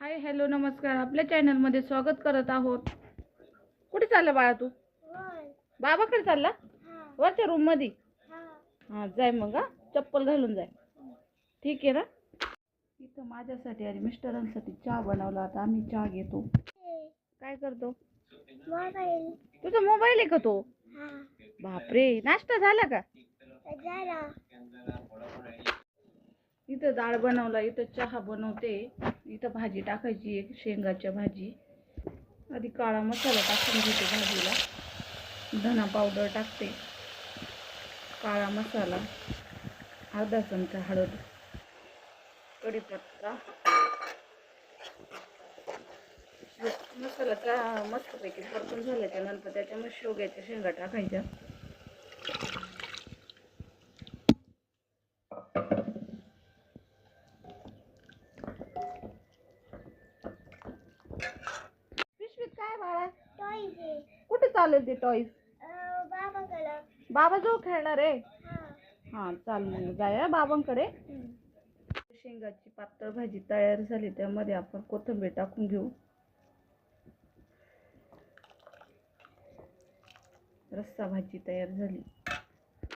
Hi hello नमस्कार. आपल्या चॅनलमध्ये स्वागत करत आहोत. कुठे चालला बाळा तू? बाबाकडे चालला? वरच्या रूममध्ये हा जाय मग हा. चप्पल घालून जाय. ठीक आहे ना? इथं माझ्यासाठी आणि मिस्टरांसाठी चहा बनवला आता आम्ही चहा घेतो. काय करतो? तुझा मोबाईल आहे का तो? हा. बापरे नाश्ता झाला का? इथं डाळ बनवला इथं चहा बनवते. इथं भाजी टाकायची एक शेंगाच्या भाजी. आधी काळा मसाला टाकून घेते भाजीला. धना पावडर टाकते. काळा मसाला अर्धा चमचा हळद कढीपत्ता. मसाला मसाल्याचा मस्तपैकी परतून झाल्याच्यानंतर त्याच्यामध्ये शेवग्याच्या शेंगा टाकायच्या. काय बाळा? टॉईज आहे. कुठे चालेल ते टॉईस अं, बाबाकडं. बाबा जो खेळणार आहे? हा. हा चाल मग जाऊया बाबांकडे. शेंगाची पातळ भाजी तयार झाली त्यामध्ये आपण कोथिंबीर टाकून घेऊ. रस्सा भाजी तयार झाली.